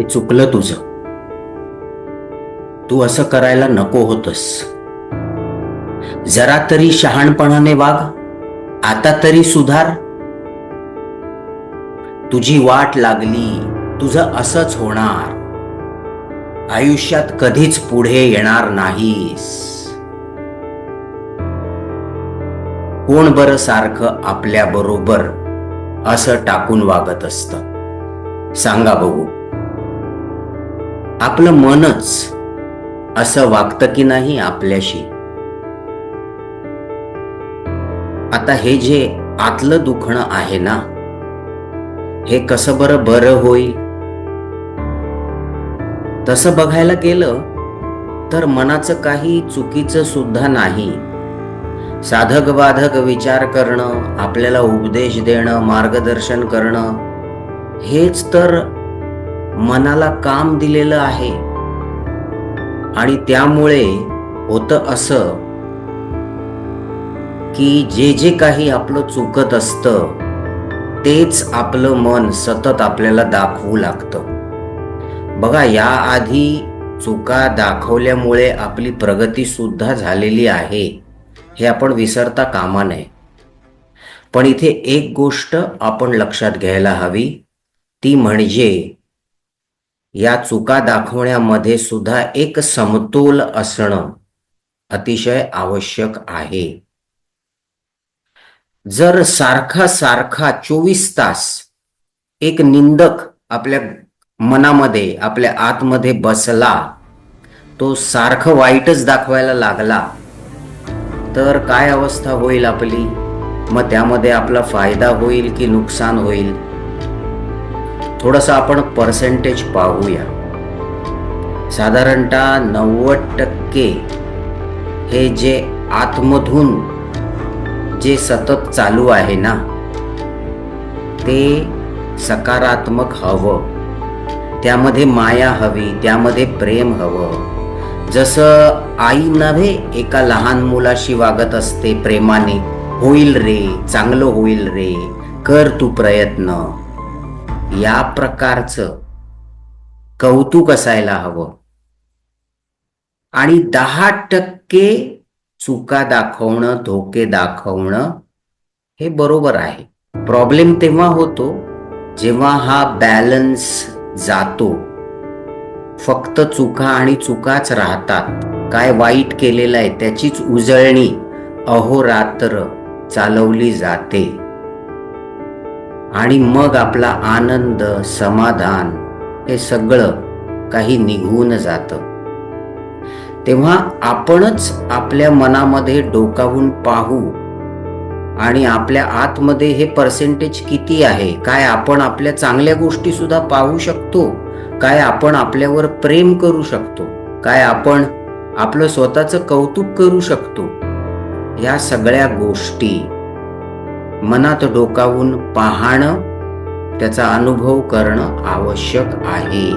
हे चुकलं तुझं. तू असं करायला नको होतस. जरा तरी शहाणपणाने वाग आता तरी सुधार. तुझी वाट लागली तुझं असंच होणार. आयुष्यात कधीच पुढे येणार नाहीस. कोण बर सारखं आपल्या बरोबर असं टाकून वागत असत? सांगा बघू. आपलं मनच असं वागतं की नाही आपल्याशी? आता हे जे आतलं दुखणं आहे ना हे कसं बरं बरं होईल तसं बघायला गेलं तर मनाचं काही चुकीचं सुद्धा नाही. साधक बाधक विचार करणं आपल्याला उपदेश देणं मार्गदर्शन करणं हेच तर मनाला काम दिलेलं आहे. आणि त्यामुळे होतं असं की जे जे काही आपलं चुकत असतं तेच आपलं मन सतत आपल्याला दाखवू लागतं. बघा याआधी चुका दाखवल्यामुळे आपली प्रगती सुद्धा झालेली आहे हे आपण विसरता कामा नये. पण इथे एक गोष्ट आपण लक्षात घ्यायला हवी ती म्हणजे या चुका दाखवण्यामध्ये सुद्धा एक समतोल असणं अतिशय आवश्यक आहे. जर सारखा सारखा चोवीस तास एक निंदक आपल्या मनामध्ये आपल्या आतमध्ये बसला तो सारखं वाईटच दाखवायला लागला तर काय अवस्था होईल आपली? मग त्यामध्ये आपला फायदा होईल की नुकसान होईल? थोडंसं आपण पर्सेंटेज पाहूया. साधारणतः नव्वद टक्के हे जे आतमधून जे सतत चालू आहे ना ते सकारात्मक हवं. त्यामध्ये माया हवी त्यामध्ये प्रेम हवं. जसं आई नव्हे एका लहान मुलाशी वागत असते प्रेमाने होईल रे चांगलं होईल रे कर तू प्रयत्न. या प्रकारचं कौतुक असायला हवं. आणि दहा टक्के चुका दाखवणं धोके दाखवणं हे बरोबर आहे. प्रॉब्लेम तेव्हा होतो जेव्हा हा बॅलन्स जातो. फक्त चुका आणि चुकाच राहतात. काय वाईट केलेलं आहे त्याचीच उजळणी अहोरात्र चालवली जाते. आणि मग आपला आनंद समाधान हे सगळं काही निघून जातं. तेव्हा आपणच आपल्या मनामध्ये डोकावून पाहू आणि आपल्या आतमध्ये हे पर्सेंटेज किती आहे काय आपण आपल्या चांगल्या गोष्टी सुद्धा पाहू शकतो काय आपण आपल्यावर प्रेम करू शकतो काय आपण आपलं स्वतःचं कौतुक करू शकतो. या सगळ्या गोष्टी मनात डोकावून पाहणं त्याचा अनुभव करणं आवश्यक आहे.